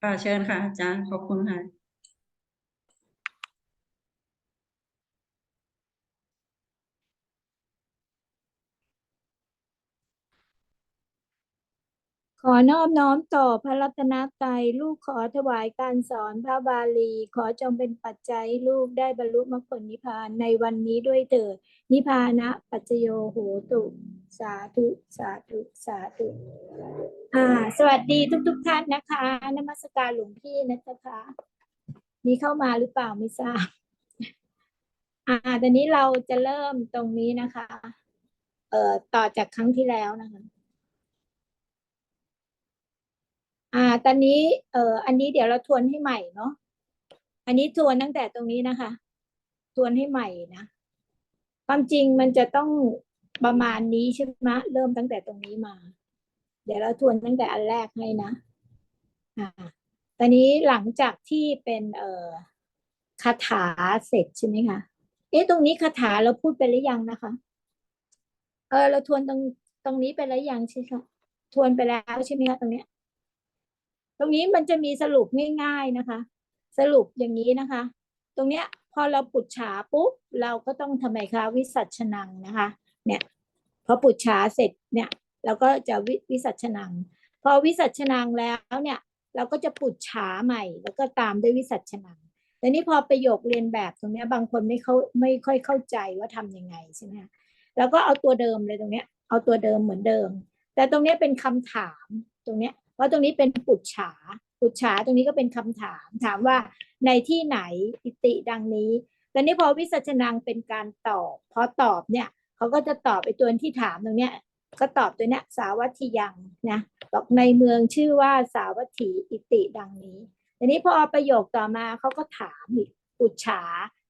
ค่ะเชิญค่ะอาจารย์ขอบคุณค่ะ ขอนอบน้อมต่อพระรัตนตรัยลูกขอถวายการสอนพระบาลี ขอจงเป็นปัจจัยลูกได้บรรลุมรรคผลนิพพานในวันนี้ด้วยเถิดนิพพานะปัจจโยโหตุ สาธุสาธุสาธุอ่า สวัสดีทุกๆท่านนะคะนมัสการหลวงพี่นะคะมีเข้ามาหรือเปล่าไม่ทราบอ่าตอนนี้เราจะเริ่มตรงนี้นะคะ เอ่อต่อจากครั้งที่แล้วนะคะ อ่า ตอนนี้ เอ่อ อันนี้เดี๋ยวเราทวนให้ใหม่เนาะ อันนี้ทวนตั้งแต่ตรงนี้นะคะ ทวนให้ใหม่นะ ความจริงมันจะต้องประมาณนี้ใช่ไหมเริ่มตั้งแต่ตรงนี้มา เดี๋ยวเราทวนตั้งแต่อันแรกให้นะ อ่า ตอนนี้หลังจากที่เป็น เอ่อ คาถาเสร็จใช่ไหมคะ เอ๊ะ ตรงนี้คาถาเราพูดไปหรือยังนะคะ เออ เราทวนตรง ตรงนี้ไปแล้วยังใช่ไหมทวนไปแล้วใช่ไหมคะตรงเนี้ย ตรงนี้มันจะมีสรุปง่าย ๆนะคะ สรุปอย่างนี้นะคะ ตรงเนี้ยพอเราปุจฉาปุ๊บเราก็ต้องทำไมคะวิสัชนังนะคะ เนี่ยพอปุจฉาเสร็จเนี่ยเราก็จะวิวิสัชนัง พอวิสัชนังแล้วเนี่ยเราก็จะปุจฉาใหม่ แล้วก็ตามด้วยวิสัชนังแต่นี้พอประโยคเรียนแบบตรงเนี้ยบางคนไม่เข้าไม่ค่อยเข้าใจว่าทำยังไงใช่ไหมแล้วก็เอาตัวเดิมเลยตรงเนี้ยเอาตัวเดิมเหมือนเดิม แต่ตรงเนี้ยเป็นคำถามตรงเนี้ย เพราะตรงนี้เป็นปุจฉาปุจฉาตรงนี้ก็เป็นคำถาม ถามว่าในที่ไหนอิติดังนี้แต่นี้พอวิสัชนังเป็นการตอบพอตอบเนี่ยเขาก็จะตอบไอ้ตัวที่ถามตรงเนี้ยก็ตอบตัวเนี้ยสาวัตถียังนะบอกในเมืองชื่อว่าสาวัตถีอิติดังนี้ทีนี้พอประโยคต่อมาเขาก็ถามอีกปุจฉา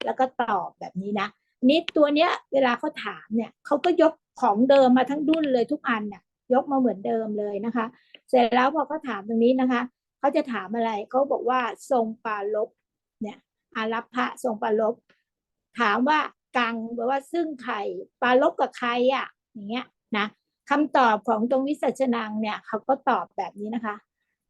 แล้วก็ตอบแบบนี้นะนี้ตัวเนี้ยเวลาเขาถามเนี่ยเขาก็ยกของเดิมมาทั้งดุนเลยทุกอันเนี่ยยกมาเหมือนเดิมเลยนะคะ เสร็จแล้วพอเขาถามตรงนี้นะคะเขาจะถามอะไรเขาบอกว่าทรงปาลบเนี่ยอารัพะทรงปาลบถามว่ากังแปลว่าซึ่งใครปาลบกับใครอะอย่างเงี้ยนะคำตอบของตรงวิสัชนังเนี่ยเขาก็ตอบแบบนี้นะคะ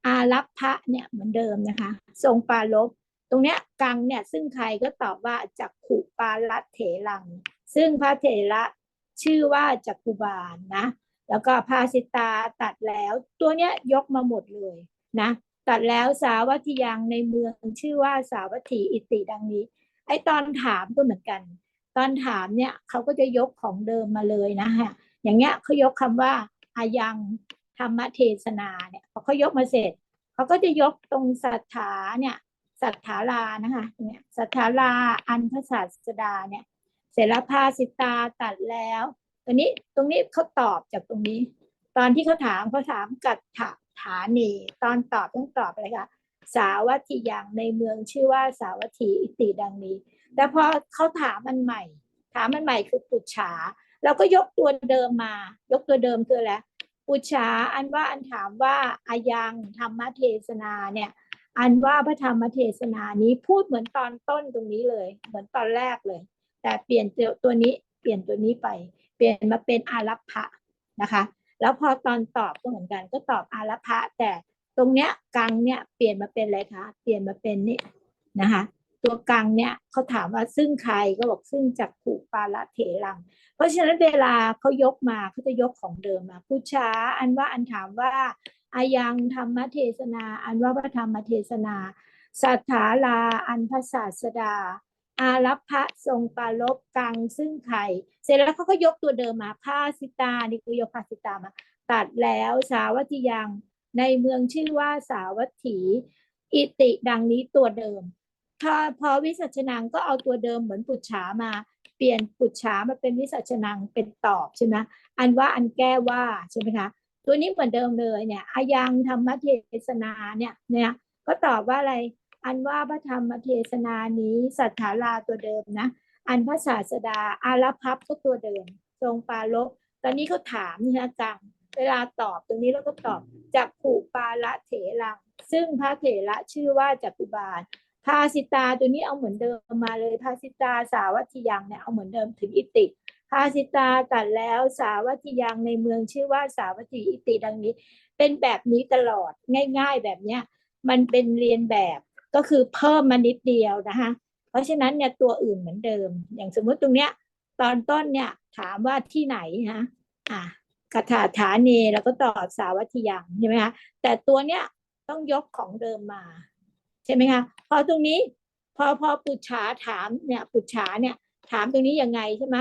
อารัพะเนี่ยเหมือนเดิมนะคะ ทรงปาลบตรงเนี้ยกังเนี่ยซึ่งใครก็ตอบว่าจักขุปาลัตเถรัง ซึ่งพระเถระชื่อว่าจักกุบาลนะ แล้วก็ภาสิตาตัดแล้ว ตัวเนี้ยยกมาหมดเลยนะตัดแล้วสาวัตถียังในเมืองชื่อว่าสาวัตถีอิติดังนี้ ไอตอนถามก็เหมือนกัน ตอนถามเนี่ยเขาก็จะยกของเดิมมาเลยนะฮะอย่างเงี้ยเขายกคำว่าอายังธรรมเทศนาเนี่ยพอเขายกมาเสร็จเขาก็จะยกตรงสัทธาเนี่ยสัทธาลานะคะเนี่ยสัทธาลาอันพระศาสดาเนี่ยเสร็จแล้วภาสิตาตัดแล้ว ตรงนี้ตรงนี้เขาตอบจากตรงนี้ ตอนที่เขาถามเขาถามกัตถาฐานี ตอนตอบต้องตอบอะไรคะสาวัตถียังในเมืองชื่อว่าสาวัตถีอิติดังนี้ แต่พอเขาถามมันใหม่ ถามมันใหม่คือปุจฉาเราก็ยกตัวเดิมมา ยกตัวเดิมคืออะไรปุจฉาอันว่าอันถามว่าอายังธรรมเทศนาเนี่ย อันว่าพระธรรมเทศนานี้พูดเหมือนตอนต้นตรงนี้เลย เหมือนตอนแรกเลย แต่เปลี่ยนตัวนี้เปลี่ยนตัวนี้ไป เปลี่ยนมาเป็นอารัพะนะคะ แล้วพอตอนตอบก็เหมือนกันก็ตอบอารัพะแต่ตรงเนี้ยกังเนี่ยเปลี่ยนมาเป็นอะไรคะเปลี่ยนมาเป็นนี่นะคะ ตัวกังเนี่ยเขาถามว่าซึ่งใครก็บอกซึ่งจักขุปาละเถรัง เพราะฉะนั้นเวลาเขายกมาเขาจะยกของเดิมมาผู้ช้าอันว่าอันถามว่าอายังธรรมเทศนา อันว่าพระธรรมเทศนาสัทธาลาอันพระศาสดา อารัพะทรงปารบกังซึ่งไข่เสร็จแล้วเขาก็ยกตัวเดิมมาภาสิตานี่คือยกภาสิตามา ตัดแล้วสาวัตถียังในเมืองชื่อว่าสาวัตถี อิติดังนี้ตัวเดิมพอพอวิสัชนังก็เอาตัวเดิมเหมือนปุจฉามา เปลี่ยนปุจฉามาเป็นวิสัชนังเป็นตอบใช่ไหมอันว่าอันแก้ว่าใช่ไหมคะตัวนี้เหมือนเดิมเลยเนี่ยอายังธรรมเทศนาเนี่ยเนี่ยก็ตอบว่าอะไร อันว่าพระธรรมเทศนานี้สัทธาลาตัวเดิมนะ อันพระศาสดาอารัพับก็ตัวเดิม ทรงปาลบตอนนี้เขาถามนี่นะจังเวลาตอบตรงนี้เราก็ตอบจากผูปาละเถรัง ซึ่งพระเถระชื่อว่าจักกุบาลภาสิตาตัวนี้เอาเหมือนเดิมมาเลยภาสิตาสาวัตถิยังเนี่ยเอาเหมือนเดิมถึงอิติภาสิตาตัดแล้วสาวัตถิยังในเมืองชื่อว่าสาวัตถีอิติดังนี้ เป็นแบบนี้ตลอดง่าย ๆ แบบเนี้ยมันเป็นเรียนแบบ ก็คือเพิ่มมานิดเดียวนะคะเพราะฉะนั้นเนี่ยตัวอื่นเหมือนเดิม อย่างสมมติตรงเนี้ยตอนต้นเนี่ยถามว่าที่ไหนนะอะคาถาฐาเนแล้วก็ตอบสาวัตถิยังใช่ไหมคะแต่ตัวเนี้ยต้องยกของเดิมมา ใช่ไหมคะพอตรงนี้พอพอปุจฉาถามเนี่ยปุจฉาเนี่ยถามตรงนี้ยังไงใช่ไหม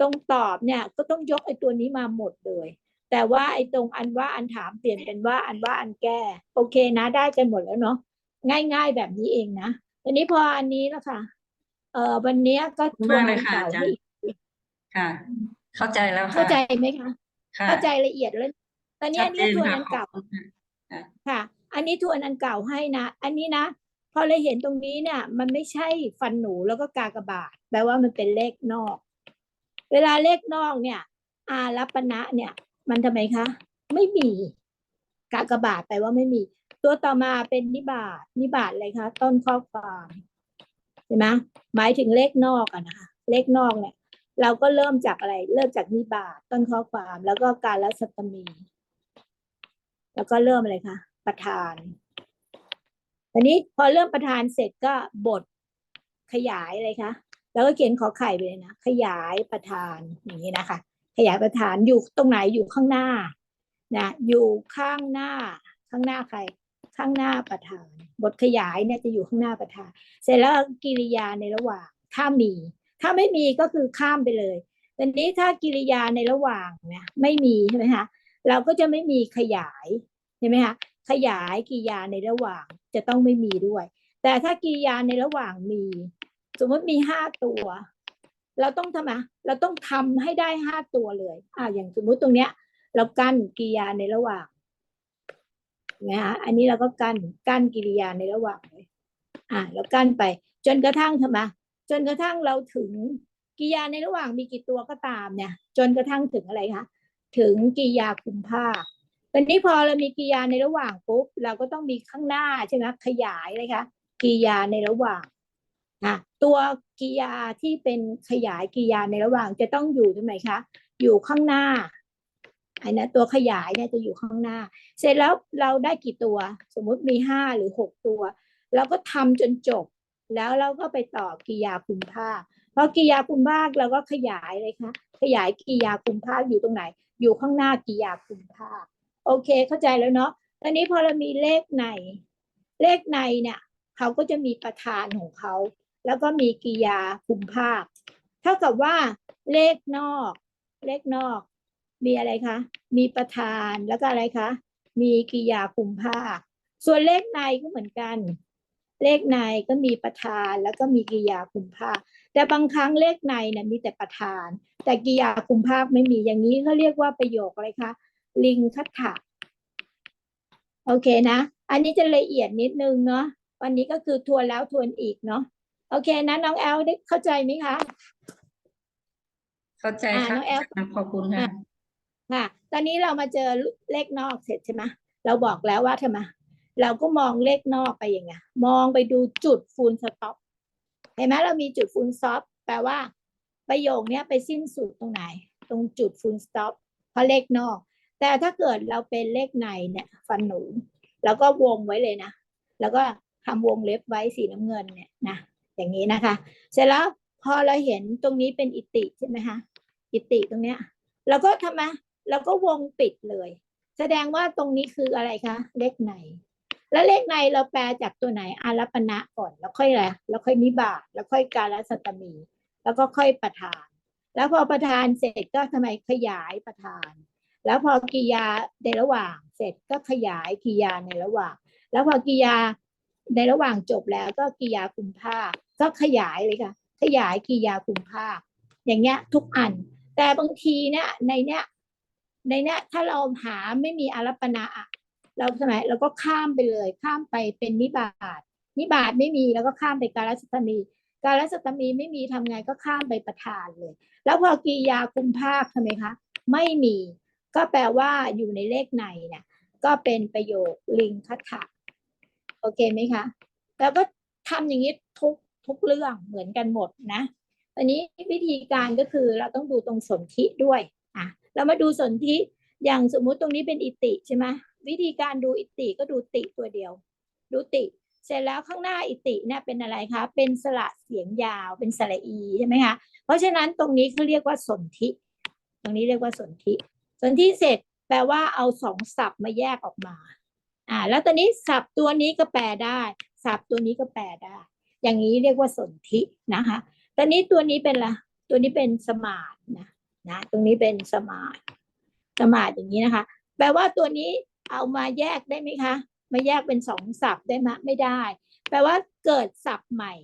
ตรงตอบเนี่ยก็ต้องยกไอ้ตัวนี้มาหมดเลย แต่ว่าไอ้ตรงอันว่าอันถามเปลี่ยนเป็นว่าอันว่าอันแก้ โอเคนะได้กันหมดแล้วเนาะ ง่าย ๆ แบบนี้เองนะทีนี้พออันนี้แล้วค่ะ เอ่อวันเนี้ยก็ทวนมากเลอัยนค่ะเก่าอาจารให้ย์อีกค่ะ เข้าใจแล้วค่ะเข้าใจไหมคะค่ะเข้าใจละเอียดแล้วตอนนี้ชัอัดนเจนี้นทวนค่ะอันขอบเก่าคุณค่ะค่ะ อันนี้ทวนอันเก่าให้นะ อันนี้นะพอเราเห็นตรงนี้เนี่ย มันไม่ใช่ฟันหนูแล้วก็กากบาทแปลว่ามันเป็นเลขนอก เวลาเลขนอกเนี่ย อารัปณะเนี่ย มันทำไมคะ ไม่มี กากบาทแปลว่าไม่มี ตัวต่อมาเป็นนิบาตนิบาตอะไรคะ ต้นข้อความเห็นไหมหมายถึงเลขนอกอะนะคะเลขนอกเนี่ย เราก็เริ่มจากอะไร เริ่มจากนิบาตต้นข้อความ แล้วก็การรัศตมี แล้วก็เริ่มอะไรคะประธานทีนี้พอเริ่มประธานเสร็จก็บทขยายอะไรคะแล้วก็เขียนขอไข่ไปเลยนะขยายประธานอย่างนี้นะคะ ขยายประธานอยู่ตรงไหนอยู่ข้างหน้านะอยู่ข้างหน้าข้างหน้าใคร ข้างหน้าประธาน บทขยายเนี่ยจะอยู่ข้างหน้าประธาน เสร็จแล้วกิริยาในระหว่างถ้ามี ถ้าไม่มีก็คือข้ามไปเลยต่นี้ถ้ากิริยาในระหว่างเนี่ยไม่มีใช่ไหมคะเราก็จะไม่มีขยายใช่ไหมคะขยายกิริยาในระหว่างจะต้องไม่มีด้วย แต่ถ้ากิริยาในระหว่างมี สมมติมีห้าตัว เราต้องทำไมเราต้องทำให้ได้ห้าตัวเลยอ่าอย่างสมมุติตรงเนี้ย เรากั้นกิริยาในระหว่าง นะคะอันนี้เราก็กั้นกั้นกิริยาในระหว่างเลยอ่าแล้วกั้นไป จนกระทั่งทำไมจนกระทั่งเราถึงกิริยาในระหว่างมีกี่ตัวก็ตามเนี่ย จนกระทั่งถึงอะไรคะถึงกิริยาคุมภาตอนนี้พอเรามีกิริยาในระหว่างปุ๊บเราก็ต้องมีข้างหน้าใช่ไหมขยายเลยคะกิริยาในระหว่างอะตัวกิริยาที่เป็นขยายกิริยาในระหว่างจะต้องอยู่ตรงไหนคะอยู่ข้างหน้า อันนะตัวขยายเนี่ยจะอยู่ข้างหน้า เสร็จแล้วเราได้กี่ตัว สมมุติมีห้าหรือหกตัวเราก็ทำจนจบ แล้วเราก็ไปต่อกิยาคุมภาคเพราะกิยาคุมภาคเราก็ขยายเลยค่ะขยายกิยาคุมภาคอยู่ตรงไหน อยู่ข้างหน้ากิยาคุมภาคโอเคเข้าใจแล้วเนาะตอนนี้พอเรามีเลขใน เลขในเนี่ยเขาก็จะมีประธานของเขา แล้วก็มีกิริยาคุมภาค เท่ากับว่าเลขนอก เลขนอก มีอะไรคะ มีประธานแล้วก็อะไรคะ มีกิริยาคุมภาค ส่วนเลขในก็เหมือนกัน เลขในก็มีประธานแล้วก็มีกิริยาคุมภาค แต่บางครั้งเลขในเนี่ยมีแต่ประธาน แต่กิริยาคุมภาคไม่มีอย่างนี้เขาเรียกว่าประโยคอะไรคะ ลิงคัตถะโอเคนะ อันนี้จะละเอียดนิดนึงเนาะ วันนี้ก็คือทวนแล้วทวนอีกเนาะ โอเคนะน้องแอลได้เข้าใจไหมคะ เข้าใจอ่าค่ะน้องแอลขอบคุณค่ะ ค่ะตอนนี้เรามาเจอเลขนอกเสร็จใช่ไหมเราบอกแล้วว่าทำไมเราก็มองเลขนอกไปอย่างไงมองไปดูจุดฟูลสต็อปเห็นไหมเรามีจุดฟูลสต็อปแปลว่า ประโยคเนี้ยไปสิ้นสุดตรงไหน ตรงจุดฟูลสต็อปเพราะเลขนอก แต่ถ้าเกิดเราเป็นเลขในเนี่ยฟันหนูเราก็วงไว้เลยนะ แล้วก็ทำวงเล็บไว้สีน้ำเงินเนี่ยนะอย่างนี้นะคะ เสร็จแล้วพอเราเห็นตรงนี้เป็นอิติใช่ไหมคะอิติตรงเนี้ยเราก็ทำไม เราก็วงปิดเลย แสดงว่าตรงนี้คืออะไรคะ เลขใน แล้วเลขในเราแปลจากตัวไหนอารัปณะก่อน แล้วค่อยอะไรแล้วค่อยนิบาตแล้วค่อยการสัตตมี แล้วก็ค่อยประธาน แล้วพอประธานเสร็จก็ทำไมขยายประธาน แล้วพอกิยาในระหว่างเสร็จก็ขยายกิยาในระหว่าง แล้วพอกิยาในระหว่างจบแล้วก็กิยาคุมภาคก็ขยายเลยค่ะ ขยายกิริยาคุมภาคอย่างเงี้ยทุกอัน แต่บางทีเนี่ยในเนี้ย ในเนี้ยถ้าเราหาไม่มีอารัปณะอะเราสมัยเราก็ข้ามไปเลย ข้ามไปเป็นนิบาตนิบาตไม่มีแล้วก็ข้ามไปการัสตมี การรัศตมีไม่มีทำไงก็ข้ามไปประธานเลย แล้วพอกิยาคุมภาคทำไมคะ ไม่มี ก็แปลว่าอยู่ในเลขในเนี่ยก็เป็นประโยคลิงคัตถะโอเคไหมคะ แล้วก็ทำอย่างนี้ทุกทุกเรื่องเหมือนกันหมดนะอันนี้วิธีการก็คือเราต้องดูตรงสนธิด้วย เรามาดูสนธิอย่างสมมุติตรงนี้เป็นอิติใช่ไหมวิธีการดูอิติก็ดูติตัวเดียวดุติ เสร็จแล้วข้างหน้าอิติเนี่ยเป็นอะไรคะ เป็นสระเสียงยาว เป็นสระอีใช่ไหมคะ เพราะฉะนั้นตรงนี้เขาเรียกว่าสนธิ ตรงนี้เรียกว่าสนธิสนธิเสร็จแปลว่าเอาสองศัพท์มาแยกออกมา อ่า แล้วตอนนี้ศัพท์ตัวนี้ก็แปลได้ ศัพท์ตัวนี้ก็แปลได้ อย่างนี้เรียกว่าสนธินะคะ ตอนนี้ตัวนี้เป็นละไรตัวนี้เป็นสมาธินะ นะตรงนี้เป็นสมาธิสมาธิอย่างนี้นะคะ แปลว่าตัวนี้เอามาแยกได้ไหมคะมาแยกเป็นสองศัพท์ได้ไหมไม่ได้ แปลว่าเกิดศัพท์ใหม่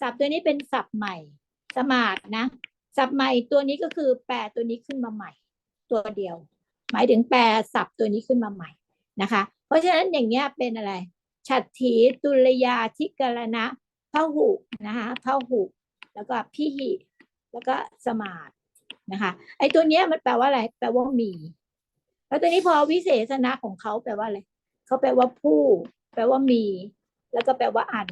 ศัพท์ตัวนี้เป็นศัพท์ใหม่ สมาธินะศัพท์ใหม่ตัวนี้ก็คือแปลตัวนี้ขึ้นมาใหม่ ตัวเดียว หมายถึงแปลศัพท์ตัวนี้ขึ้นมาใหม่นะคะ เพราะฉะนั้นอย่างเงี้ยเป็นอะไรฉัตรถีตุลยาธิกรณะพหุนะคะพหุแล้วก็พิหิ แล้วก็สมาธิ นะคะไอ้ตัวเนี้ยมันแปลว่าอะไร แปลว่ามี แล้วตัวนี้พอวิเศษณะของเขาแปลว่าอะไรเขาแปลว่าผู้ แปลว่ามี แล้วก็แปลว่าอัน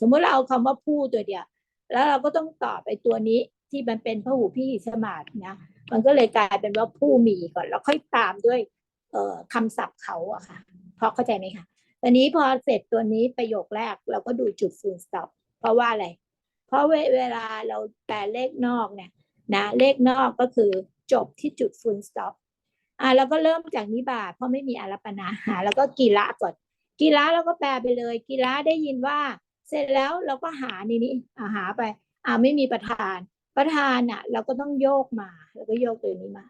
สมมุติเราเอาคำว่าผู้ตัวเดียว แล้วเราก็ต้องตอบไอ้ตัวนี้ที่มันเป็นพหูพิหิสมาธินะมันก็เลยกลายเป็นว่าผู้มีก่อนแล้วค่อยตามด้วย เอ่อคำศัพท์เขาอะค่ะพอเข้าใจไหมคะตอนนี้พอเสร็จตัวนี้ประโยคแรกเราก็ดูจุด full stop เพราะว่าอะไร เพราะเวเวลาเราแปลเลขนอกเนี่ย นะเลขนอกก็คือจบที่จุด full stop อ่าแล้วก็เริ่มจากนิบาตเพราะไม่มีอารปนาหา แล้วก็กีระก่อนกีระเราก็แปลไปเลย กีระได้ยินว่า เสร็จแล้วเราก็หานี่นี่อ่าหาไปอ่าไม่มีประธาน ประธานอะ เราก็ต้องโยกมาแล้วก็โยกตัวนี้มา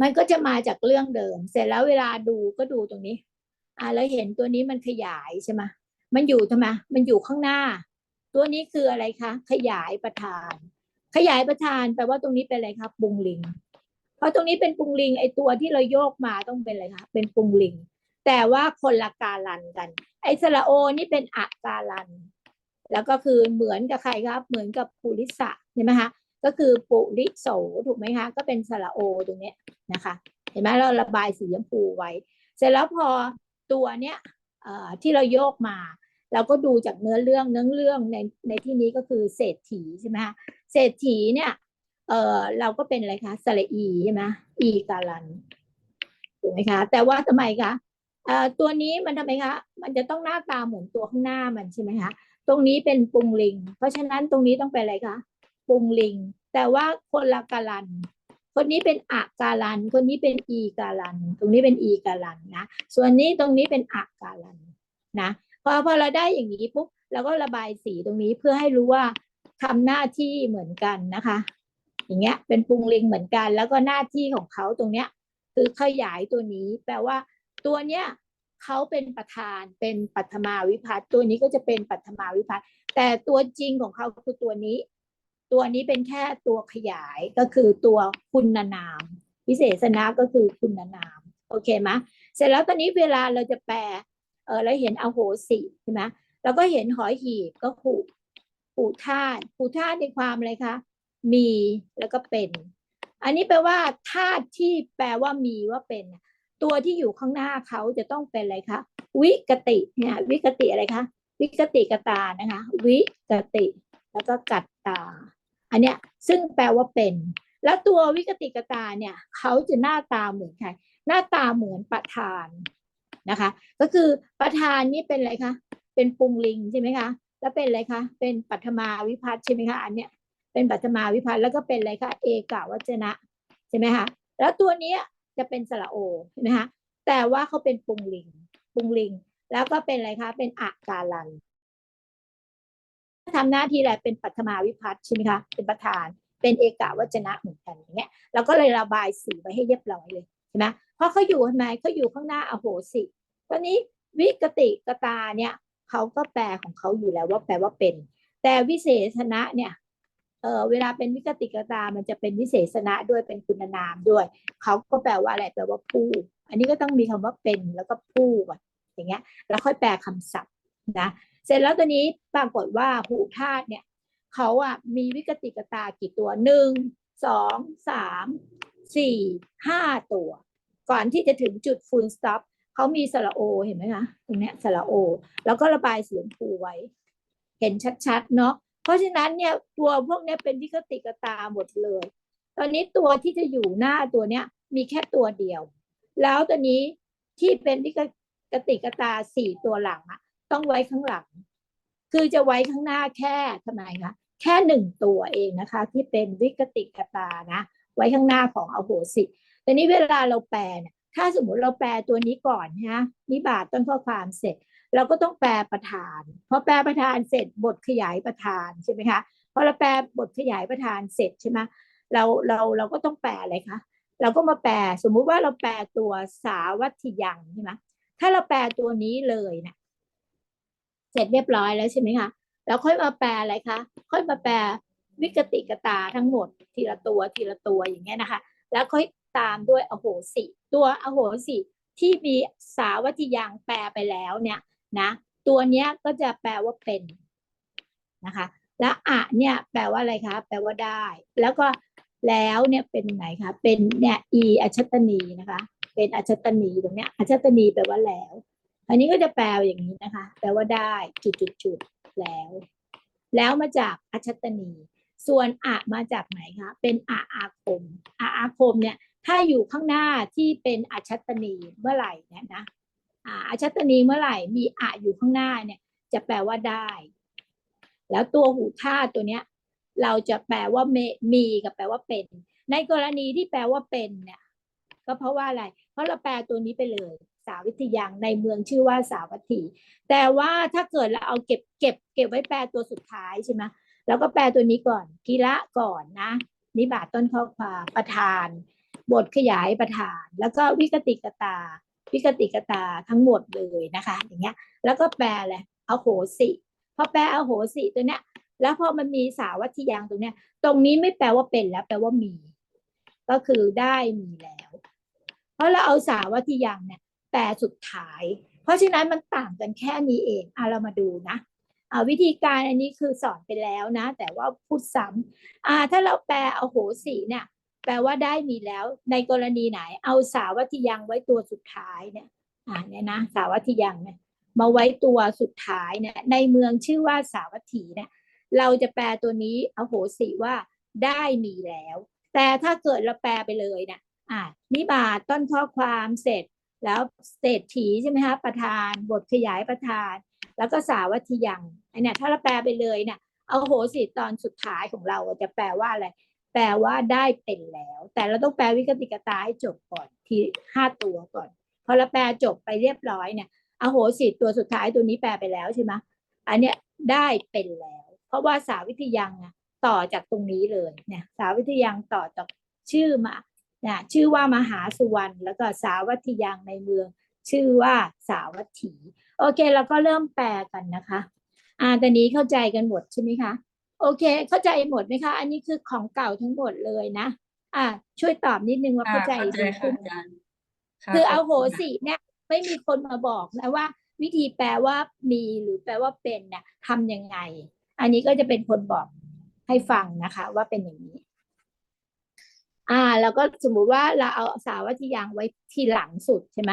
มันก็จะมาจากเรื่องเดิม เสร็จแล้วเวลาดูก็ดูตรงนี้ อ่าแล้วเห็นตัวนี้มันขยายใช่ไหมมันอยู่ทำไมมันอยู่ข้างหน้า ตัวนี้คืออะไรคะ ขยายประธาน ขยายประธานแปลว่าตรงนี้เป็นอะไรครับปุงลิง เพราะตรงนี้เป็นปุงลิงไอตัวที่เราโยกมาต้องเป็นอะไรคะเป็นปุงลิง แต่ว่าคนละกาลันกัน ไอสระโอนี่เป็นอะกาลัน แล้วก็คือเหมือนกับใครครับ เหมือนกับปุริสะใช่ไหมคะก็คือปุริโสถูกไหมคะก็เป็นสระโอตรงนี้นะคะ เห็นไหมเราระบายสีชมพูไว้ เสร็จแล้วพอตัวเนี้ยที่เราโยกมา เราก็ดูจากเนื้อเรื่องเนื้อเรื่องในในที่นี้ก็คือเศรษฐีใช่ไหมคะ เศรษฐีเนี่ย เออเราก็เป็นอะไรคะสระอีใช่ไหมอีการันถูกไหมคะ แต่ว่าทำไมคะเอ่อตัวนี้มันทำไมคะ มันจะต้องหน้าตาเหมือนตัวข้างหน้ามันใช่ไหมคะ ตรงนี้เป็นปุงลิง เพราะฉะนั้นตรงนี้ต้องเป็นอะไรคะปุงลิง แต่ว่าคนละการัน คนนี้เป็นอะการัน คนนี้เป็นอีการัน ตรงนี้เป็นอีการันนะ ส่วนนี้ตรงนี้เป็นอะการันนะ พอพอเราได้อย่างนี้ปุ๊บเราก็ระบายสีตรงนี้เพื่อให้รู้ว่า ทำหน้าที่เหมือนกันนะคะ อย่างเงี้ย เป็นปุงลิงเหมือนกัน แล้วก็หน้าที่ของเขาตรงเนี้ย คือขยายตัวนี้ แปลว่า ตัวเนี้ยเขาเป็นประธานเป็นปัทมาวิพัฒน์ตัวนี้ก็จะเป็นปัทมาวิพัฒน์แต่ตัวจริงของเขาคือตัวนี้ ตัวนี้เป็นแค่ตัวขยายก็คือตัวคุณนาม วิเศษณะก็คือคุณนามโอเคไหมเสร็จแล้วตอนนี้เวลาเราจะแปลเออเราเห็นอโหสิใช่ไหมแล้วก็เห็นหอยหีบก็ผู ผูธาตุผูธาตุในความอะไรคะมีแล้วก็เป็น อันนี้แปลว่าธาตุที่แปลว่ามีว่าเป็น ตัวที่อยู่ข้างหน้าเขาจะต้องเป็นอะไรคะวิกติเนี่ยวิกติอะไรคะวิกติกตานะคะ วิกติแล้วก็กัตตา อันเนี้ยซึ่งแปลว่าเป็น แล้วตัววิกติกตาเนี่ยเขาจะหน้าตาเหมือนใครหน้าตาเหมือนประธานนะคะ ก็คือประธานนี่เป็นอะไรคะเป็นปุงลิงใช่ไหมคะ แล้วเป็นอะไรคะ เป็นปัทมาวิพัฒน์ใช่ไหมคะ อันเนี้ย เป็นปัทมาวิพัฒน์แล้วก็เป็นอะไรคะ เอกาวัจนะใช่ไหมคะ แล้วตัวนี้จะเป็นสระโอใช่ไหมคะแต่ว่าเขาเป็นปุงลิง ปุงลิง แล้วก็เป็นอะไรคะ เป็นอาการันทำหน้าที่อะไรเป็นปัทมาวิพัฒน์ใช่ไหมคะ เป็นประธาน เป็นเอกาวัจนะเหมือนกันอย่างเงี้ย เราก็เลยระบายสีไว้ให้เรียบร้อยเลยใช่ไหมเพราะเขาอยู่ทำไมเขาอยู่ข้างหน้าอโหสิตอนนี้วิกติกตาเนี่ย เขาก็แปลของเขาอยู่แล้วว่าแปลว่าเป็น แต่วิเศษณะเนี่ยเออเวลาเป็นวิกติกตา มันจะเป็นวิเศษณะด้วยเป็นคุณนามด้วย เขาก็แปลว่าอะไรแปลว่าผู้ อันนี้ก็ต้องมีคำว่าเป็นแล้วก็ผู้ก่อนอย่างเงี้ย แล้วค่อยแปลคำศัพท์นะเสร็จแล้วตัวนี้ปรากฏว่าหูธาตุเนี่ยเขาอะมีวิกติกตากี่ตัวหนึ่งสองสามสี่ห้าตัว ก่อนที่จะถึงจุด full stop เขามีสระโอเห็นไหมคะตรงเนี้ยสระโอ แล้วก็ระบายเสียงภูไว้ เห็นชัดๆเนาะเพราะฉะนั้นเนี่ยตัวพวกนี้เป็นวิกติกตาหมดเลย ตอนนี้ตัวที่จะอยู่หน้าตัวเนี้ยมีแค่ตัวเดียว แล้วตัวนี้ที่เป็นวิกกติกตาสี่ตัวหลังอะต้องไว้ข้างหลัง คือจะไว้ข้างหน้าแค่ทำไมคะแค่หนึ่งตัวเองนะคะ ที่เป็นวิกติกตานะ ไว้ข้างหน้าของอโหสิแต่นี้เวลาเราแปลเนี่ย ถ้าสมมุติเราแปลตัวนี้ก่อนนะนิบาตต้นข้อความเสร็จ เราก็ต้องแปลประธานพอแปลประธานเสร็จบทขยายประธานใช่ไหมคะพอเราแปลบทขยายประธานเสร็จใช่ไหมเราเราเราก็ต้องแปลอะไรคะเราก็มาแปลสมมุติว่าเราแปลตัวสาวัตถิยังใช่ไหมถ้าเราแปลตัวนี้เลยเนะเสร็จเรียบร้อยแล้วใช่ไหมคะแล้วค่อยมาแปลอะไรคะค่อยมาแปลวิกติกตาทั้งหมดทีละตัวทีละตัวอย่างเงี้ยนะคะ แล้วค่อย ตามด้วยอโหสิ ตัวอโหสิที่มีสาวัติยังแปลไปแล้วเนี่ยนะตัวเนี้ยก็จะแปลว่าเป็นนะคะแล้วอะเนี่ยแปลว่าอะไรคะ แปลว่าได้ แล้วก็แล้วเนี่ยเป็นไหนคะ เป็นเนี่ยอีอัชตนีนะคะ เป็นอัชตนีตรงเนี้ยอัชตนีแปลว่าแล้ว อันนี้ก็จะแปลอย่างนี้นะคะ แปลว่าได้จุดจุดจุดๆแล้ว แล้วมาจากอัชตนี ส่วนอะมาจากไหนคะ เป็นอะอาคมอะอาคมเนี่ย ถ้าอยู่ข้างหน้าที่เป็นอัชตนีเมื่อไหร่เนี่ยนะอ่าอชัตนีเมื่อไหร่มีอะอยู่ข้างหน้าเนี่ย จะแปลว่าได้ แล้วตัวหูธาตัวเนี้ย เราจะแปลว่าเมมีกับแปลว่าเป็น ในกรณีที่แปลว่าเป็นเนี่ย ก็เพราะว่าอะไร เพราะเราแปลตัวนี้ไปเลย สาวิทยังในเมืองชื่อว่าสาวัตถี แต่ว่าถ้าเกิดเราเอาเก็บเก็บ เก็บไว้แปลตัวสุดท้ายใช่ไหมแล้วก็แปลตัวนี้ก่อนกีระก่อนนะนิบาตต้นข้อความประธาน บทขยายประธาน แล้วก็วิกติกตา วิกติกตาทั้งหมดเลยนะคะ อย่างเงี้ย แล้วก็แปลเลยเอาโหสิพอแปลเอาโหสิตัวเนี้ย แล้วพอมันมีสาวัตถิยังตรงเนี้ย ตรงนี้ไม่แปลว่าเป็นแล้ว แปลว่ามี ก็คือได้มีแล้ว เพราะเราเอาสาวัตถิยังเนี่ยแปลสุดท้าย เพราะฉะนั้นมันต่างกันแค่นี้เองเอะเรามาดูนะอ่าวิธีการอันนี้คือสอนไปแล้วนะ แต่ว่าพูดซ้ำอ่าถ้าเราแปลเอาโหสิเนี่ย แปลว่าได้มีแล้ว ในกรณีไหน เอาสาวัตถิยังไว้ตัวสุดท้ายเนี่ย อ่าเนี่ยนะสาวัตถิยังเนี่ยมาไว้ตัวสุดท้ายเนี่ยในเมืองชื่อว่าสาวัตถีเนี่ยเราจะแปลตัวนี้เอาโหสิว่าได้มีแล้ว แต่ถ้าเกิดเราแปลไปเลยเนี่ยอ่านิบาตต้นข้อความเสร็จ แล้วเศรษฐีใช่ไหมคะประธาน บทขยายประธาน แล้วก็สาวัตถิยังไอเนี่ยถ้าเราแปลไปเลยเนี่ยเอาโหสิตอนสุดท้ายของเราจะแปลว่าอะไร แปลว่าได้เป็นแล้ว แต่เราต้องแปลวิกติกตาให้จบก่อนทีห้าตัวก่อน พอเราแปลจบไปเรียบร้อยเนี่ยอโหสิตัวสุดท้ายตัวนี้แปลไปแล้วใช่ไหมอันเนี้ยได้เป็นแล้ว เพราะว่าสาวิทยังอะต่อจากตรงนี้เลยเนี่ยสาวิทยังต่อจากชื่อมาเนี่ยชื่อว่ามหาสุวรรณแล้วก็สาวัตถิยังในเมือง ชื่อว่าสาวัตถี โอเคเราก็เริ่มแปลกันนะคะอ่าตอนนี้เข้าใจกันหมดใช่ไหมคะ โอเค เข้าใจหมดไหมคะ อันนี้คือของเก่าทั้งหมดเลยนะ อ่า ช่วยตอบนิดนึงว่าค่ะเข้าใจเข้าใจดีค่ะขึ้นอาจารย์ค่ะคือขเอาบโหณค่ะสิเนี่ย ไม่มีคนมาบอกนะว่า วิธีแปลว่ามีหรือแปลว่าเป็นเนี่ยทำยังไง อันนี้ก็จะเป็นคนบอกให้ฟังนะคะ ว่าเป็นอย่างนี้ อ่า แล้วก็สมมุติว่าเราเอาสาวัตถิยังไว้ทีหลังสุดใช่ไหม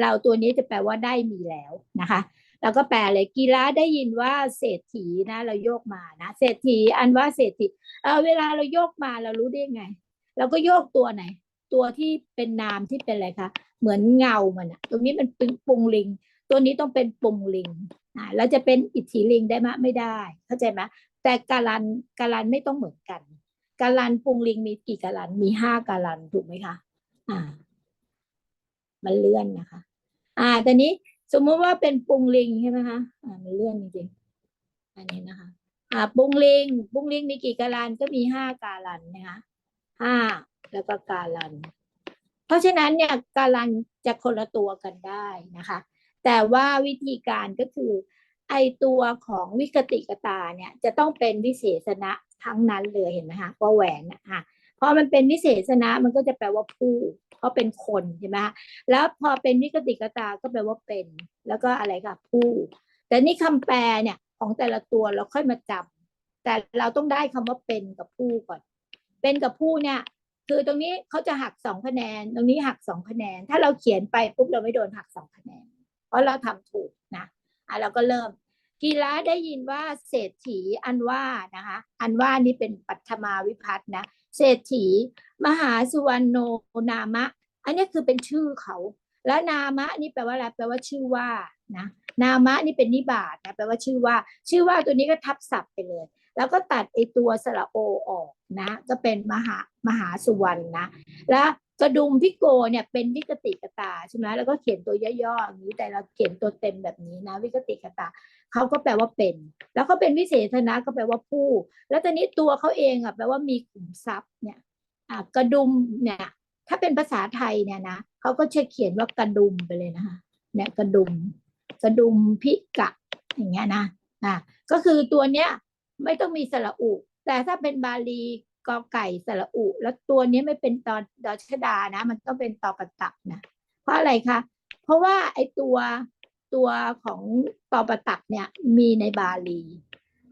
เราตัวนี้จะแปลว่าได้มีแล้วนะคะ แล้วก็แปลเลยกีฬาได้ยินว่าเศรษฐีนะเราโยกมานะเศรษฐีอันว่าเศรษฐีเออเวลาเราโยกมาเรารู้ได้ไงเราก็โยกตัวไหน ตัวที่เป็นนามที่เป็นอะไรคะเหมือนเงามันอะตรงนี้มันเป็นปุงลิง ตัวนี้ต้องเป็นปุงลิงอ่าแล้วจะเป็นอิทธิลิงได้ไหมไม่ได้ เข้าใจไหมแต่การันการันไม่ต้องเหมือนกันการันปุงลิงมีกี่การันมีห้าการันถูกไหมคะอ่า มันเลื่อนนะคะ อ่าตอนนี้ สมมุติว่าเป็นปุงลิงใช่ไหมคะอ่ามันเลื่อนจริงๆอันนี้นะคะอ่าปุงลิงปุงลิงมีกี่การันก็มีห้าการันนะคะห้าแล้วก็การัน เพราะฉะนั้นเนี่ยการันจะคนละตัวกันได้นะคะ แต่ว่าวิธีการก็คือ ไอตัวของวิกติกตาเนี่ยจะต้องเป็นวิเศษณะทั้งนั้นเลยเห็นไหมคะว่าแหวนนะคะพอมันเป็นวิเศษณะมันก็จะแปลว่าผู้ เพราเป็นคนใช่ไหมคะแล้วพอเป็นวิกติกตาก็แปลว่าเป็น แล้วก็อะไรคะผู้ แต่นี่คำแปลเนี่ยของแต่ละตัวเราค่อยมาจำแต่เราต้องได้คำว่าเป็นกับผู้ก่อน เป็นกับผู้เนี่ยคือตรงนี้เขาจะหักสองคะแนน ตรงนี้หักสองคะแนน ถ้าเราเขียนไปปุ๊บเราไม่โดนหักสองคะแนน เพราะเราทำถูกนะอะเราก็เริ่มกีฬาได้ยินว่าเศรษฐีอันว่านะคะ อันว่านี่เป็นปัทมาวิพัฒน์นะ เศรษฐี มหาสุวรรณโนนามะ อันนี้คือเป็นชื่อเขา แล้วนามะนี่แปลว่าอะไรแปลว่าชื่อว่านะนามะนี่เป็นนิบาตนะแปลว่าชื่อว่า ชื่อว่าตัวนี้ก็ทับศัพท์ไปเลย แล้วก็ตัดไอตัวสระโอออกนะ ก็เป็นมหามหาสุวรรณนะ แล้วกระดุมพิโกเนี่ยเป็นวิกติกตาใช่ไหมแล้วก็เขียนตัวย่อๆอย่างนี้ แต่เราเขียนตัวเต็มแบบนี้นะ วิกติกตาเขาก็แปลว่าเป็น แล้วก็เป็นวิเศษณะก็แปลว่าผู้ แล้วตอนนี้ตัวเขาเองอะแปลว่ามีขุมทรัพย์เนี่ยกระดุมเนี่ย ถ้าเป็นภาษาไทยเนี่ยนะเขาก็จะเขียนว่ากระดุมไปเลยนะคะเนี่ยกระดุมกระดุมพิกะอย่างเงี้ยนะอะก็คือตัวเนี้ย ไม่ต้องมีสระอุ แต่ถ้าเป็นบาลีกอไก่สระอุ แล้วตัวนี้ไม่เป็นตอนดอชดานะ มันต้องเป็นตอปะตักนะเพราะอะไรคะเพราะว่าไอตัวตัวของตอปะตักเนี่ยมีในบาลี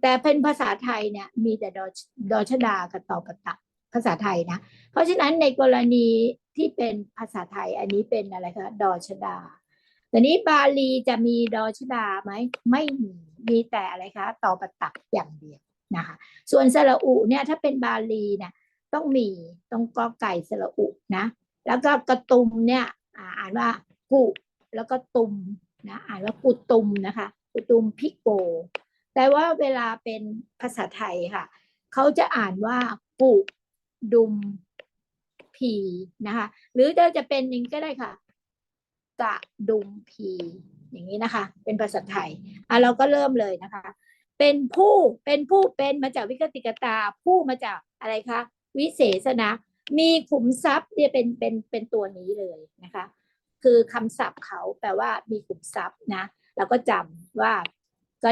แต่เป็นภาษาไทยเนี่ยมีแต่ดอชดอชดากับตอปะตักภาษาไทยนะ เพราะฉะนั้นในกรณีที่เป็นภาษาไทยอันนี้เป็นอะไรคะดอชดาแต่นี้บาลีจะมีดอชดาไหมไม่มี มีแต่อะไรคะตอปะตักอย่างเดียวนะคะ ส่วนสระอุเนี่ยถ้าเป็นบาลีเนี่ยต้องมีต้องกอไก่สระอุนะ แล้วก็กระตุมเนี่ยอ่านว่ากุแล้วก็ตุมนะอ่านว่ากุตุมนะคะกุตุมพิโก แต่ว่าเวลาเป็นภาษาไทยค่ะเขาจะอ่านว่ากุดุมพีนะคะ หรือเราจะเป็นอย่างก็ได้ค่ะ กะดุมพี อย่างนี้นะคะ เป็นภาษาไทยอะเราก็เริ่มเลยนะคะ เป็นผู้เป็นผู้เป็นมาจากวิกติกตา ผู้มาจากอะไรคะ วิเศษณะมีขุมทรัพย์เนี่ยเป็นเป็นเป็นตัวนี้เลยนะคะ คือคำศัพท์เขาแปลว่ามีขุมทรัพย์นะเราก็จำว่าก็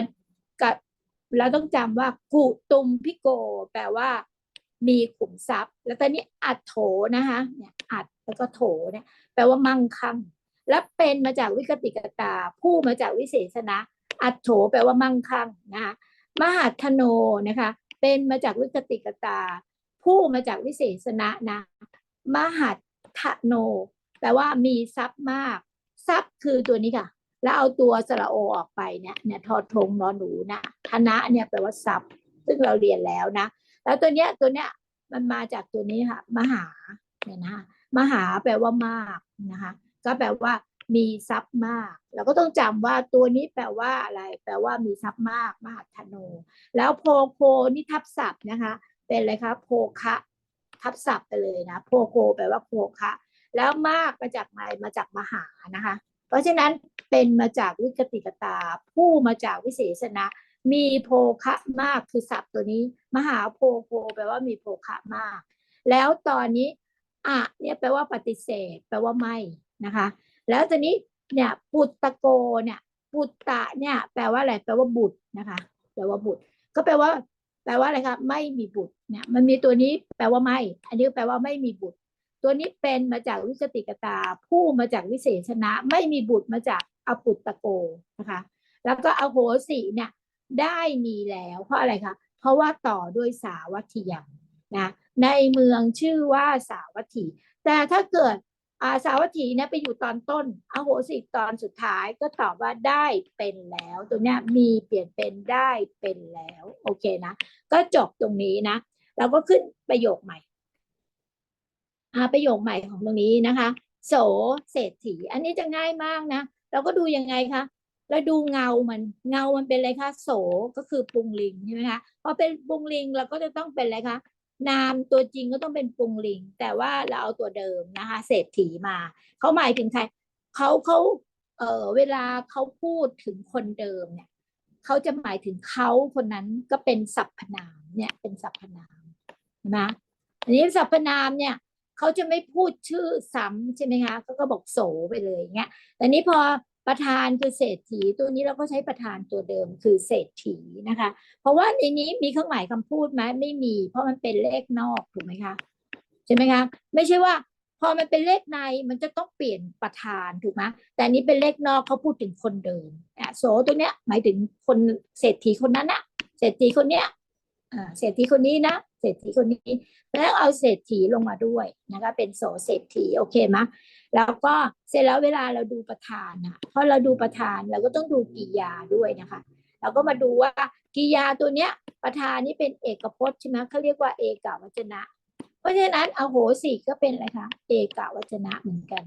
ก็เราต้องจำว่ากุตุมพิโก แปลว่ามีขุมทรัพย์ แล้วตอนนี้อัดโถนะคะเนี่ยอัดแล้วก็โถเนี่ยแปลว่ามั่งคั่ง และเป็นมาจากวิกติกตา ผู้มาจากวิเศษณะ อัดโถแปลว่ามั่งคั่งนะคะมหัทโนนะคะ เป็นมาจากวิกติกตา ผู้มาจากวิเศษณะนะมหัทโน แปลว่ามีทรัพย์มาก ทรัพย์คือตัวนี้ค่ะ แล้วเอาตัวสระโอออกไปเนี่ยเนี่ยทอทงนอหนูนะธนะเนี่ยแปลว่าทรัพย์ ซึ่งเราเรียนแล้วนะ แล้วตัวเนี้ยตัวเนี้ยมันมาจากตัวนี้ค่ะ มหาเนี่ยนะคะมหาแปลว่ามากนะคะ ก็แปลว่ามีทรัพย์มาก เราก็ต้องจำว่าตัวนี้แปลว่าอะไร แปลว่ามีทรัพย์มาก มหัทโน แล้วโพโคนี่ทับศัพท์นะคะ เป็นอะไรคะโพคะทับศัพท์ไปเลยนะโพโคแปลว่าโพคะ แล้วมากมาจากอะไรมาจากมหานะคะ เพราะฉะนั้นเป็นมาจากวิกติกตา ผู้มาจากวิเศษณะมีโภคะมากคือศัพท์ตัวนี้ มหาโพโคแปลว่ามีโภคะมาก แล้วตอนนี้อะเนี่ยแปลว่าปฏิเสธ แปลว่าไม่ นะคะ แล้วตอนนี้เนี่ยปุตตะโกเนี่ยปุตตะเนี่ยแปลว่าอะไรแปลว่าบุตรนะคะแปลว่าบุตร ก็แปลว่า แปลว่าอะไรคะไม่มีบุตรเนี่ยมันมีตัวนี้แปลว่าไม่ อันนี้แปลว่าไม่มีบุตร ตัวนี้เป็นมาจากวิสติกตาผู้มาจากวิเศษณะไม่มีบุตรมาจากอปุตตะโกนะคะ แล้วก็อโหสิเนี่ยได้มีแล้วเพราะอะไรคะเพราะว่าต่อด้วยสาวัตถียังนะในเมืองชื่อว่าสาวัตถี แต่ถ้าเกิด อาสาวัตถีเนี่ยไปอยู่ตอนต้นอโหสิตอนสุดท้ายก็ตอบว่าได้เป็นแล้ว ตรงเนี้ยมีเปลี่ยนเป็นได้เป็นแล้ว โอเคนะ ก็จบตรงนี้นะ เราก็ขึ้นประโยคใหม่อ่าประโยคใหม่ของตรงนี้นะคะ โสเศรษฐี อันนี้จะง่ายมากนะ เราก็ดูยังไงคะเราดูเงามันเงามันเป็นอะไรคะโสก็คือปุงลิงใช่ไหมคะพอเป็นปุงลิงเราก็จะต้องเป็นอะไรคะ นามตัวจริงก็ต้องเป็นปุงลิง แต่ว่าเราเอาตัวเดิมนะคะเศรษฐีมา เขาหมายถึงใครเขาเขาเออเวลาเขาพูดถึงคนเดิมเนี่ยเขาจะหมายถึงเขาคนนั้นก็เป็นสรรพนามเนี่ยเป็นสรรพนามนไหมอันนี้สรรพนามเนี่ยเขาจะไม่พูดชื่อซ้ำใช่ไหมคะเขาก็บอกโสไปเลยอย่างเงี้ยแต่นี้พอ ประธานคือเศรษฐีตัวนี้เราก็ใช้ประธานตัวเดิมคือเศรษฐีนะคะ เพราะว่าในนี้มีเครื่องหมายคำพูดไหมไม่มี เพราะมันเป็นเลขนอกถูกไหมคะใช่ไหมคะไม่ใช่ว่าพอมันเป็นเลขในมันจะต้องเปลี่ยนประธานถูกไหมแต่นี้เป็นเลขนอกเขาพูดถึงคนเดิมอะโสตัวเนี้ยหมายถึงคนเศรษฐีคนนั้นอะเศรษฐีคนเนี้ยอ่าเศรษฐีคนนี้นะ เศรษฐีคนนี้ แล้วเอาเศรษฐีลงมาด้วยนะคะเป็นโสเศรษฐีโอเคไหมแล้วก็เสร็จแล้วเวลาเราดูประธานนะพอเราดูประธานเราก็ต้องดูกริยาด้วยนะคะ เราก็มาดูว่ากริยาตัวเนี้ยประธานนี่เป็นเอกพจน์ใช่ไหมเขาเรียกว่าเอกวจนะ เพราะฉะนั้นอโหสิก็เป็นอะไรคะเอกวจนะเหมือนกัน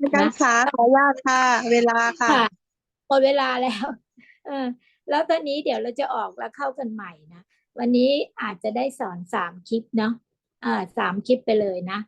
อาจารย์ขาขออนุญาตค่ะ เวลาค่ะค่ะหมดเวลาแล้ว เออ แล้วตอนนี้เดี๋ยวเราจะออกแล้วเข้ากันใหม่นะ วันนี้อาจจะได้สอนสามคลิปเนาะสามคลิปไปเลยนะ